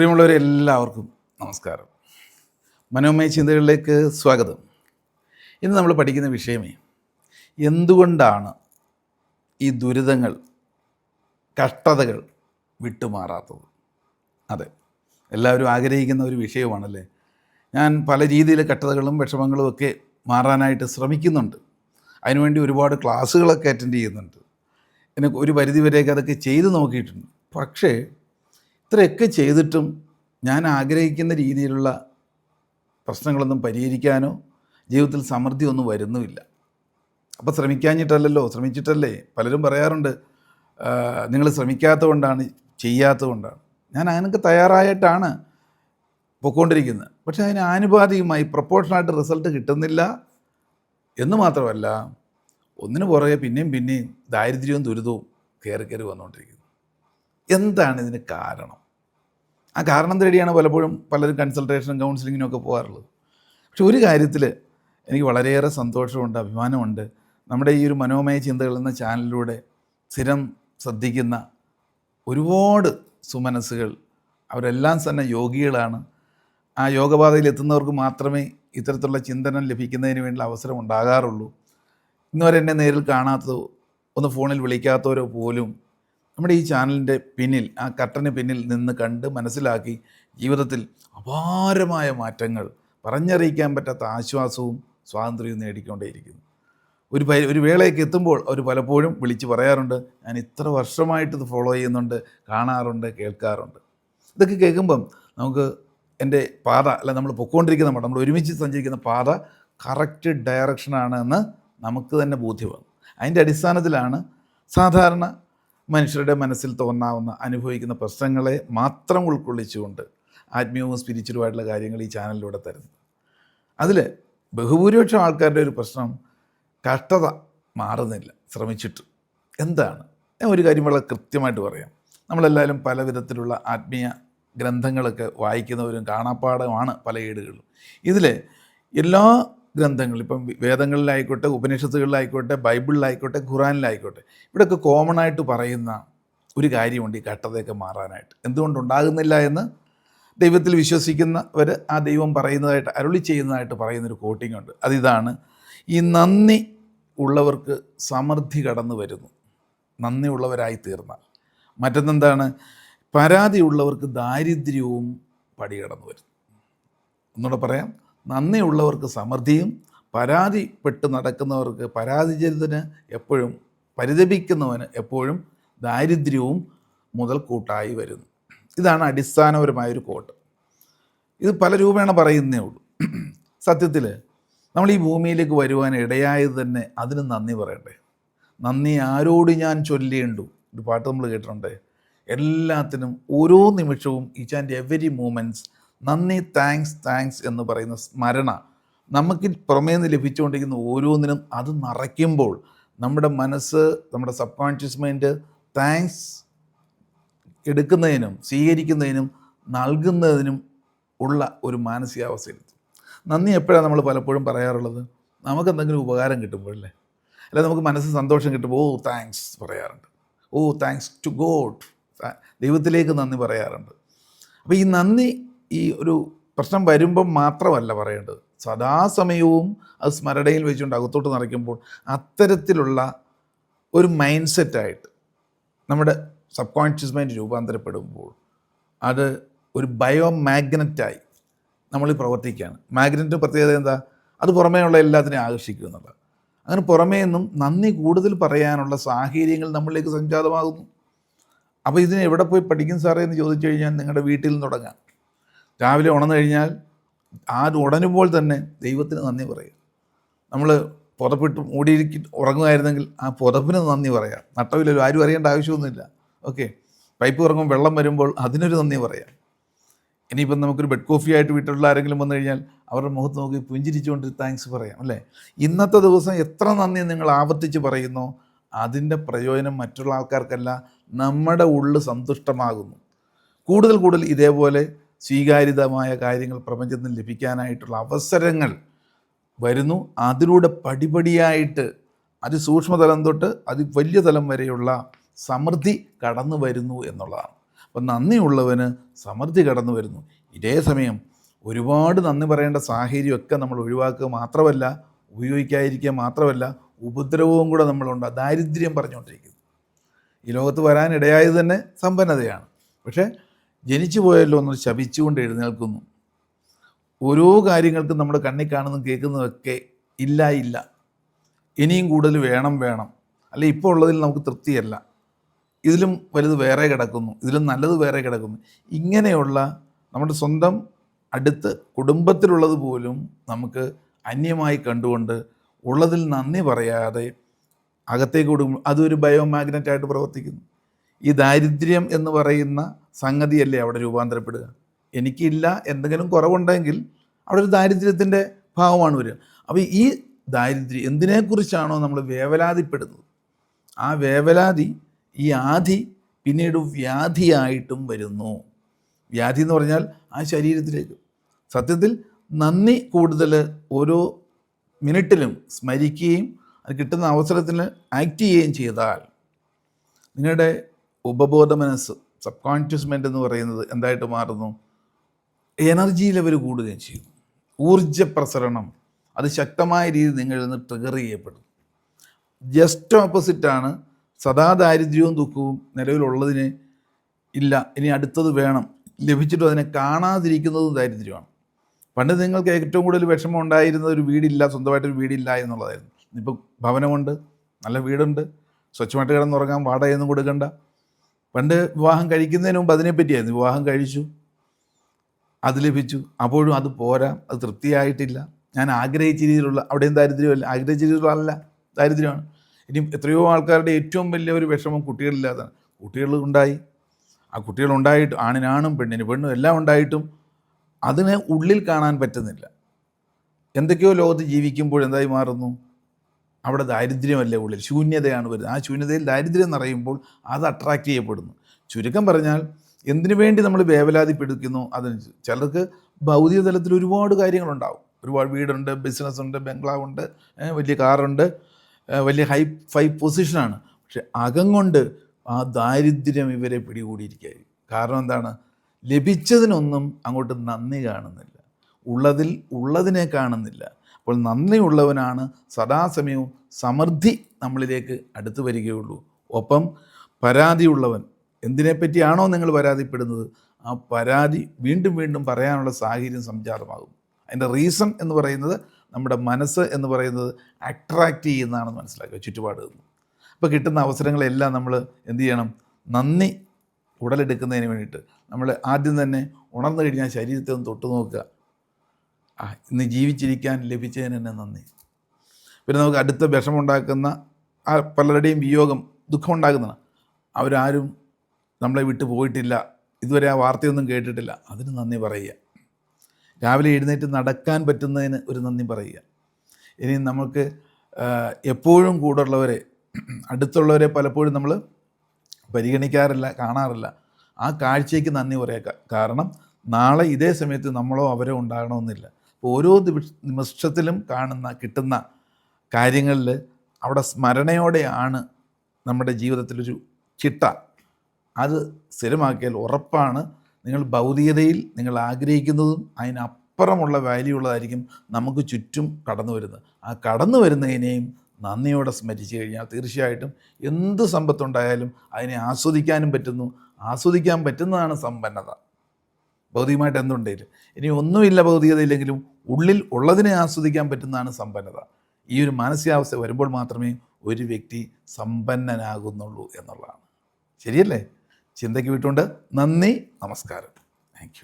പ്രിയമുള്ളവരെ എല്ലാവർക്കും നമസ്കാരം. മനോമയ ചിന്തകളിലേക്ക് സ്വാഗതം. ഇന്ന് നമ്മൾ പഠിക്കുന്ന വിഷയമേ എന്തുകൊണ്ടാണ് ഈ ദുരിതങ്ങൾ കഷ്ടതകൾ വിട്ടുമാറാത്തത്? അതെ എല്ലാവരും ആഗ്രഹിക്കുന്ന ഒരു വിഷയമാണല്ലേ? ഞാൻ പല രീതിയിൽ കഷ്ടതകളും വിഷമങ്ങളും ഒക്കെ മാറാനായിട്ട് ശ്രമിക്കുന്നുണ്ട്. അതിനുവേണ്ടി ഒരുപാട് ക്ലാസ്സുകളൊക്കെ അറ്റൻഡ് ചെയ്യുന്നുണ്ട്. എനിക്ക് ഒരു പരിധിവരെയൊക്കെ അതൊക്കെ ചെയ്തു നോക്കിയിട്ടുണ്ട്. പക്ഷേ ഇത്രയൊക്കെ ചെയ്തിട്ടും ഞാൻ ആഗ്രഹിക്കുന്ന രീതിയിലുള്ള പ്രശ്നങ്ങളൊന്നും പരിഹരിക്കാനോ ജീവിതത്തിൽ സമൃദ്ധി ഒന്നും വരുന്നുമില്ല. അപ്പോൾ ശ്രമിക്കാഞ്ഞിട്ടല്ലല്ലോ? ശ്രമിച്ചിട്ടല്ലേ? പലരും പറയാറുണ്ട് നിങ്ങൾ ശ്രമിക്കാത്തത് കൊണ്ടാണ് ചെയ്യാത്തത് കൊണ്ടാണ് ഞാൻ അതിനൊക്കെ തയ്യാറായിട്ടാണ് പൊയ്ക്കൊണ്ടിരിക്കുന്നത് പക്ഷേ അതിന് ആനുപാതികമായി പ്രൊപ്പോർഷനായിട്ട് റിസൾട്ട് കിട്ടുന്നില്ല എന്ന് മാത്രമല്ല ഒന്നിനു പുറകെ പിന്നെയും പിന്നെയും ദാരിദ്ര്യവും ദുരിതവും കയറി കയറി വന്നുകൊണ്ടിരിക്കുന്നു. എന്താണ് ഇതിന് കാരണം? ആ കാരണം തേടിയാണ് പലപ്പോഴും പലരും കൺസൾട്ടേഷനും കൗൺസിലിങ്ങിനും ഒക്കെ പോകാറുള്ളത്. പക്ഷെ ഒരു കാര്യത്തിൽ എനിക്ക് വളരെയേറെ സന്തോഷമുണ്ട് അഭിമാനമുണ്ട്. നമ്മുടെ ഈ ഒരു മനോമയ ചിന്തകൾ എന്ന ചാനലിലൂടെ സ്ഥിരം ശ്രദ്ധിക്കുന്ന ഒരുപാട് സുമനസ്സുകൾ അവരെല്ലാം തന്നെ യോഗികളാണ്. ആ യോഗപാതയിൽ എത്തുന്നവർക്ക് മാത്രമേ ഇത്തരത്തിലുള്ള ചിന്തനം ലഭിക്കുന്നതിന് വേണ്ടി അവസരം ഉണ്ടാകാറുള്ളൂ. ഇന്നുവരെ എന്നെ നേരിൽ കാണാത്തതോ ഒന്ന് ഫോണിൽ വിളിക്കാത്തവരോ പോലും നമ്മുടെ ഈ ചാനലിന്റെ പിന്നിൽ ആ കട്ടന് പിന്നിൽ നിന്ന് കണ്ട് മനസ്സിലാക്കി ജീവിതത്തിൽ അപാരമായ മാറ്റങ്ങൾ പറഞ്ഞറിയിക്കാൻ പറ്റാത്ത ആശ്വാസവും സ്വാതന്ത്ര്യവും നേടിക്കൊണ്ടേയിരിക്കുന്നു. ഒരു പ ഒരു വേളയൊക്കെ എത്തുമ്പോൾ അവർ പലപ്പോഴും വിളിച്ച് പറയാറുണ്ട് ഞാൻ ഇത്ര വർഷമായിട്ട് ഇത് ഫോളോ ചെയ്യുന്നുണ്ട് കാണാറുണ്ട് കേൾക്കാറുണ്ട്. ഇതൊക്കെ കേൾക്കുമ്പം നമുക്ക് എന്റെ പാത അല്ല നമ്മൾ പൊക്കോണ്ടിരിക്കുന്ന പാത നമ്മൾ ഒരുമിച്ച് സഞ്ചരിക്കുന്ന പാത കറക്റ്റ് ഡയറക്ഷനാണ് എന്ന് നമുക്ക് തന്നെ ബോധ്യമാകും. അതിന്റെ അടിസ്ഥാനത്തിലാണ് സാധാരണ മനുഷ്യരുടെ മനസ്സിൽ തോന്നാവുന്ന അനുഭവിക്കുന്ന പ്രശ്നങ്ങളെ മാത്രം ഉൾക്കൊള്ളിച്ചുകൊണ്ട് ആത്മീയവും സ്പിരിച്വലുമായിട്ടുള്ള കാര്യങ്ങൾ ഈ ചാനലിലൂടെ തരുന്നത് അതിൽ ബഹുഭൂരിപക്ഷം ആൾക്കാരുടെ ഒരു പ്രശ്നം കഷ്ടത മാറുന്നില്ല ശ്രമിച്ചിട്ട്. എന്താണ്? ഞാൻ ഒരു കാര്യം വളരെ കൃത്യമായിട്ട് പറയാം. നമ്മളെല്ലാവരും പല വിധത്തിലുള്ള ആത്മീയ ഗ്രന്ഥങ്ങളൊക്കെ വായിക്കുന്നവരും കാണാപ്പാടമാണ് പല ഏടുകളിലും. ഇതിൽ എല്ലാ ഗ്രന്ഥങ്ങളും ഇപ്പം വേദങ്ങളിലായിക്കോട്ടെ ഉപനിഷത്തുകളിലായിക്കോട്ടെ ബൈബിളിലായിക്കോട്ടെ ഖുറാനിലായിക്കോട്ടെ ഇവിടെയൊക്കെ കോമൺ ആയിട്ട് പറയുന്ന ഒരു കാര്യമുണ്ട് ഈ കഷ്ടതയൊക്കെ മാറാനായിട്ട്. എന്തുകൊണ്ടുണ്ടാകുന്നില്ല എന്ന് ദൈവത്തിൽ വിശ്വസിക്കുന്നവർ ആ ദൈവം പറയുന്നതായിട്ട് അരുളി ചെയ്യുന്നതായിട്ട് പറയുന്നൊരു കോട്ടിംഗ് ഉണ്ട്. അതിതാണ് ഈ നന്ദി ഉള്ളവർക്ക് സമൃദ്ധി കടന്നു വരുന്നു. നന്ദി ഉള്ളവരായി തീർന്നാൽ മറ്റൊന്നെന്താണ് പരാതിയുള്ളവർക്ക് ദാരിദ്ര്യവും പടികടന്നു വരുന്നു. ഒന്നുകൂടെ പറയാം. നന്ദിയുള്ളവർക്ക് സമൃദ്ധിയും പരാതിപ്പെട്ട് നടക്കുന്നവർക്ക് പരാതിചരിതന് എപ്പോഴും പരിതപിക്കുന്നവന് എപ്പോഴും ദാരിദ്ര്യവും മുതൽക്കൂട്ടായി വരുന്നു. ഇതാണ് അടിസ്ഥാനപരമായൊരു കോട്ട്. ഇത് പല രൂപേണ പറയുന്നേ ഉള്ളൂ. സത്യത്തിൽ നമ്മൾ ഈ ഭൂമിയിലേക്ക് വരുവാൻ ഇടയായത് തന്നെ അതിന് നന്ദി പറയണ്ടേ? നന്ദി ആരോട് ഞാൻ ചൊല്ലേണ്ടു ഒരു പാട്ട് നമ്മൾ കേട്ടിട്ടുണ്ട്. എല്ലാത്തിനും ഓരോ നിമിഷവും ഈച്ച് ആൻഡ് എവരി മൂമെന്റ്സ് നന്ദി താങ്ക്സ് താങ്ക്സ് എന്ന് പറയുന്ന സ്മരണ നമുക്ക് പുറമേ നിന്ന് ലഭിച്ചുകൊണ്ടിരിക്കുന്ന ഓരോന്നിനും അത് നിറയ്ക്കുമ്പോൾ നമ്മുടെ മനസ്സ് നമ്മുടെ സബ് കോൺഷ്യസ് മൈൻഡ് താങ്ക്സ് എടുക്കുന്നതിനും സ്വീകരിക്കുന്നതിനും നൽകുന്നതിനും ഉള്ള ഒരു മാനസികാവസ്ഥയിലെത്തും. നന്ദി എപ്പോഴാണ് നമ്മൾ പലപ്പോഴും പറയാറുള്ളത്? നമുക്ക് എന്തെങ്കിലും ഉപകാരം കിട്ടുമ്പോഴല്ലേ അല്ലെ? നമുക്ക് മനസ്സ് സന്തോഷം കിട്ടുമ്പോൾ ഓ താങ്ക്സ് പറയാറുണ്ട്. ഓ താങ്ക്സ് ടു ഗോഡ് ദൈവത്തിലേക്ക് നന്ദി പറയാറുണ്ട്. അപ്പോൾ ഈ നന്ദി ഈ ഒരു പ്രശ്നം വരുമ്പം മാത്രമല്ല പറയേണ്ടത്. സദാസമയവും അത് സ്മരണയിൽ വെച്ചുകൊണ്ട് അകത്തോട്ട് നിറയ്ക്കുമ്പോൾ അത്തരത്തിലുള്ള ഒരു മൈൻഡ് സെറ്റായിട്ട് നമ്മുടെ സബ് കോൺഷ്യസ് മൈൻഡ് രൂപാന്തരപ്പെടുമ്പോൾ അത് ഒരു ബയോ മാഗ്നറ്റായി നമ്മൾ പ്രവർത്തിക്കുകയാണ്. മാഗ്നറ്റ് പ്രത്യേകത എന്താ? അത് പുറമേ ഉള്ള എല്ലാത്തിനെയും ആകർഷിക്കുക അങ്ങനെ പുറമേ നിന്നും നന്ദി കൂടുതൽ പറയാനുള്ള സാഹചര്യങ്ങൾ നമ്മളിലേക്ക് സംജാതമാകുന്നു. അപ്പോൾ ഇതിന് എവിടെ പോയി പഠിക്കും സാറേ എന്ന് ചോദിച്ചു കഴിഞ്ഞാൽ നിങ്ങളുടെ വീട്ടിൽ നിന്ന് തുടങ്ങാം. രാവിലെ ഉണർന്നു കഴിഞ്ഞാൽ ആ ഉടനുമ്പോൾ തന്നെ ദൈവത്തിന് നന്ദി പറയും. നമ്മൾ പുതപ്പിട്ട് മൂടിയിരിക്കി ഉറങ്ങുമായിരുന്നെങ്കിൽ ആ പുതപ്പിന് നന്ദി പറയാം. നട്ടവില്ലല്ലോ ആരും അറിയേണ്ട ആവശ്യമൊന്നുമില്ല. ഓക്കെ. പൈപ്പ് ഇറങ്ങും വെള്ളം വരുമ്പോൾ അതിനൊരു നന്ദി പറയാം. ഇനിയിപ്പം നമുക്കൊരു ബെഡ് കോഫി ആയിട്ട് വീട്ടിലുള്ള ആരെങ്കിലും വന്നു കഴിഞ്ഞാൽ അവരുടെ മുഖത്ത് നോക്കി പുഞ്ചിരിച്ചുകൊണ്ട് താങ്ക്സ് പറയാം അല്ലേ? ഇന്നത്തെ ദിവസം എത്ര നന്ദി നിങ്ങൾ ആവർത്തിച്ച് പറയുന്നോ അതിന്റെ പ്രയോജനം മറ്റുള്ള ആൾക്കാർക്കല്ല നമ്മുടെ ഉള്ളിൽ സന്തുഷ്ടമാകുന്നു. കൂടുതൽ കൂടുതൽ ഇതേപോലെ സ്വീകാര്യതമായ കാര്യങ്ങൾ പ്രപഞ്ചത്തിൽ ലഭിക്കാനായിട്ടുള്ള അവസരങ്ങൾ വരുന്നു. അതിലൂടെ പടിപടിയായിട്ട് അതിസൂക്ഷ്മതലം തൊട്ട് അതി വലിയ തലം വരെയുള്ള സമൃദ്ധി കടന്നു വരുന്നു എന്നുള്ളതാണ്. അപ്പം നന്ദിയുള്ളവന് സമൃദ്ധി കടന്നു വരുന്നു. ഇതേ സമയം ഒരുപാട് നന്ദി പറയേണ്ട സാഹചര്യമൊക്കെ നമ്മൾ ഒഴിവാക്കുക മാത്രമല്ല ഉപയോഗിക്കാതിരിക്കുക മാത്രമല്ല ഉപദ്രവവും കൂടെ നമ്മളുണ്ട്. ദാരിദ്ര്യം പറഞ്ഞുകൊണ്ടിരിക്കുന്നു. ഈ ലോകത്ത് വരാനിടയായത് തന്നെ സമ്പന്നതയാണ്. പക്ഷേ ജനിച്ചു പോയല്ലോ എന്ന് ശപിച്ചുകൊണ്ട് എഴുന്നേൽക്കുന്നു. ഓരോ കാര്യങ്ങൾക്കും നമ്മുടെ കണ്ണിൽ കാണുന്നതും കേൾക്കുന്നതൊക്കെ ഇല്ല ഇല്ല. ഇനിയും കൂടുതൽ വേണം വേണം. അല്ലെ ഇപ്പോൾ ഉള്ളതിൽ നമുക്ക് തൃപ്തിയല്ല. ഇതിലും വലുത് വേറെ കിടക്കുന്നു. ഇതിലും നല്ലത് വേറെ കിടക്കുന്നു. ഇങ്ങനെയുള്ള നമ്മുടെ സ്വന്തം അടുത്ത് കുടുംബത്തിലുള്ളത് പോലും നമുക്ക് അന്യമായി കണ്ടുകൊണ്ട് ഉള്ളതിൽ നന്ദി പറയാതെ അകത്തേക്ക് കൊടുക്കും അതൊരു ബയോ മാഗ്നറ്റായിട്ട് പ്രവർത്തിക്കുന്നു. ഈ ദാരിദ്ര്യം എന്ന് പറയുന്ന സംഗതിയല്ലേ അവിടെ രൂപാന്തരപ്പെടുക? എനിക്കില്ല എന്തെങ്കിലും കുറവുണ്ടെങ്കിൽ അവിടെ ഒരു ദാരിദ്ര്യത്തിന്റെ ഭാവമാണ് വരിക. അപ്പോൾ ഈ ദാരിദ്ര്യം എന്തിനെക്കുറിച്ചാണോ നമ്മൾ വേവലാതിപ്പെടുന്നത്? ആ വേവലാതി ഈ ആധി പിന്നീട് വ്യാധിയായിട്ടും വരുന്നു. വ്യാധി എന്ന് പറഞ്ഞാൽ ആ ശരീരത്തിലേക്ക്. സത്യത്തിൽ നന്ദി കൂടുതൽ ഓരോ മിനിറ്റിലും സ്മരിക്കുകയും അത് കിട്ടുന്ന അവസരത്തിൽ ആക്ട് ചെയ്യുകയും ചെയ്താൽ നിങ്ങളുടെ ഉപബോധ മനസ്സ് സബ് കോൺഷ്യസ് മൈൻഡ് എന്ന് പറയുന്നത് എന്തായിട്ട് മാറുന്നു? എനർജി ലെവൽ കൂടുകയും ചെയ്യും. ഊർജ പ്രസരണം അത് ശക്തമായ രീതിയിൽ നിങ്ങളിൽ നിന്ന് ട്രിഗർ ചെയ്യപ്പെടും. ജസ്റ്റ് ഓപ്പോസിറ്റാണ് സദാ ദാരിദ്ര്യവും ദുഃഖവും നിലവിലുള്ളതിന് ഇല്ല. ഇനി അടുത്തത് വേണം. ലഭിച്ചിട്ടും അതിനെ കാണാതിരിക്കുന്നതും ദാരിദ്ര്യമാണ്. പണ്ട് നിങ്ങൾക്ക് ഏറ്റവും കൂടുതൽ വിഷമം ഉണ്ടായിരുന്ന ഒരു വീടില്ല സ്വന്തമായിട്ടൊരു വീടില്ല എന്നുള്ളതായിരുന്നു. ഇപ്പം ഭവനമുണ്ട് നല്ല വീടുണ്ട്. സ്വച്ഛമായിട്ട് കിടന്നുറങ്ങാൻ വാടകയൊന്നും കൊടുക്കണ്ട. പണ്ട് വിവാഹം കഴിക്കുന്നതിന് മുമ്പ് അതിനെപ്പറ്റിയായിരുന്നു. വിവാഹം കഴിച്ചു. അത് ലഭിച്ചു. അപ്പോഴും അത് പോരാ. അത് തൃപ്തിയായിട്ടില്ല. ഞാൻ ആഗ്രഹിച്ച രീതിയിലുള്ള അവിടെയും ദാരിദ്ര്യമല്ല. ആഗ്രഹിച്ച രീതിയിലുള്ള ദാരിദ്ര്യമാണ്. ഇനി എത്രയോ ആൾക്കാരുടെ ഏറ്റവും വലിയ ഒരു വിഷമം കുട്ടികളില്ലാത്തതാണ് കുട്ടികൾ ഉണ്ടായി. ആ കുട്ടികൾ ഉണ്ടായിട്ട് ആണിനാണും പെണ്ണിന് പെണ്ണും എല്ലാം ഉണ്ടായിട്ടും അതിനെ ഉള്ളിൽ കാണാൻ പറ്റുന്നില്ല. എന്തൊക്കെയോ ലോകത്ത് ജീവിക്കുമ്പോൾ എന്തായി മാറുന്നു? അവിടെ ദാരിദ്ര്യമല്ലേ ഉള്ളിൽ? ശൂന്യതയാണ് വരുന്നത്. ആ ശൂന്യതയിൽ ദാരിദ്ര്യം നിറയുമ്പോൾ അത് അട്രാക്റ്റ് ചെയ്യപ്പെടുന്നു. ചുരുക്കം പറഞ്ഞാൽ എന്തിനു വേണ്ടി നമ്മൾ വേവലാതിപ്പെടുക്കുന്നു? അതിന് ചിലർക്ക് ഭൗതിക തലത്തിൽ ഒരുപാട് കാര്യങ്ങളുണ്ടാവും. ഒരുപാട് വീടുണ്ട് ബിസിനസ് ഉണ്ട് ബംഗ്ലാവുണ്ട് വലിയ കാറുണ്ട് വലിയ ഹൈ ഫൈ പൊസിഷനാണ് പക്ഷെ അകം കൊണ്ട് ആ ദാരിദ്ര്യം ഇവരെ പിടികൂടിയിരിക്കുകയായി. കാരണം എന്താണ്? ലഭിച്ചതിനൊന്നും അങ്ങോട്ട് നന്ദി കാണുന്നില്ല. ഉള്ളതിൽ ഉള്ളതിനെ കാണുന്നില്ല. അപ്പോൾ നന്ദിയുള്ളവനാണ് സദാസമയവും സമൃദ്ധി നമ്മളിലേക്ക് അടുത്തു വരികയുള്ളൂ. ഒപ്പം പരാതിയുള്ളവൻ എന്തിനെപ്പറ്റിയാണോ നിങ്ങൾ പരാതിപ്പെടുന്നത് ആ പരാതി വീണ്ടും വീണ്ടും പറയാനുള്ള സാഹചര്യം സംജാതമാകും. അതിന്റെ റീസൺ എന്ന് പറയുന്നത് നമ്മുടെ മനസ്സ് എന്ന് പറയുന്നത് അട്രാക്റ്റ് ചെയ്യുന്നതാണെന്ന് മനസ്സിലാക്കുക ചുറ്റുപാട് നിന്ന്. അപ്പോൾ കിട്ടുന്ന അവസരങ്ങളെല്ലാം നമ്മൾ എന്തു ചെയ്യണം? നന്ദി ഉടലെടുക്കുന്നതിന് വേണ്ടിയിട്ട് നമ്മൾ ആദ്യം തന്നെ ഉണർന്നു കഴിഞ്ഞാൽ ശരീരത്തെ ഒന്ന് തൊട്ടു നോക്കുക ഇന്ന് ജീവിച്ചിരിക്കാൻ ലഭിച്ചതിന് തന്നെ നന്ദി. പിന്നെ നമുക്ക് അടുത്ത വിഷമുണ്ടാക്കുന്ന ആ പലരുടെയും വിയോഗം ദുഃഖമുണ്ടാക്കുന്നതാണ്. അവരാരും നമ്മളെ വിട്ടു പോയിട്ടില്ല. ഇതുവരെ ആ വാർത്തയൊന്നും കേട്ടിട്ടില്ല. അതിന് നന്ദി പറയുക. രാവിലെ എഴുന്നേറ്റ് നടക്കാൻ പറ്റുന്നതിന് ഒരു നന്ദി പറയുക. ഇനി നമുക്ക് എപ്പോഴും കൂടുള്ളവരെ അടുത്തുള്ളവരെ പലപ്പോഴും നമ്മൾ പരിഗണിക്കാറില്ല കാണാറില്ല. ആ കാഴ്ചയ്ക്ക് നന്ദി പറയുക. കാരണം നാളെ ഇതേ സമയത്ത് നമ്മളോ അവരോ ഉണ്ടാകണമെന്നില്ല. ഓരോ നിമിഷത്തിലും കാണുന്ന കിട്ടുന്ന കാര്യങ്ങളിൽ അവിടെ സ്മരണയോടെയാണ് നമ്മുടെ ജീവിതത്തിലൊരു ചിട്ട. അത് സ്ഥിരമാക്കിയാൽ ഉറപ്പാണ്. നിങ്ങൾ ഭൗതികതയിൽ നിങ്ങൾ ആഗ്രഹിക്കുന്നതും അതിനപ്പുറമുള്ള വാല്യൂ ഉള്ളതായിരിക്കും നമുക്ക് ചുറ്റും കടന്നു വരുന്നത്. ആ കടന്നു വരുന്നതിനെയും നന്ദിയോടെ സ്മരിച്ചു കഴിഞ്ഞാൽ തീർച്ചയായിട്ടും എന്ത് സമ്പത്തുണ്ടായാലും അതിനെ ആസ്വദിക്കാനും പറ്റുന്നു. ആസ്വദിക്കാൻ പറ്റുന്നതാണ് സമ്പന്നത. ഭൗതികമായിട്ട് എന്തുണ്ടെങ്കിലും. ഇനി ഒന്നുമില്ല ഭൗതികതയില്ലെങ്കിലും ഉള്ളിൽ ഉള്ളതിനെ ആസ്വദിക്കാൻ പറ്റുന്നതാണ് സമ്പന്നത. ഈ ഒരു മാനസികാവസ്ഥ വരുമ്പോൾ മാത്രമേ ഒരു വ്യക്തി സമ്പന്നനാകുന്നുള്ളൂ എന്നുള്ളതാണ്. ശരിയല്ലേ? ചിന്തയ്ക്ക് വിട്ടുകൊണ്ട് നന്ദി നമസ്കാരം.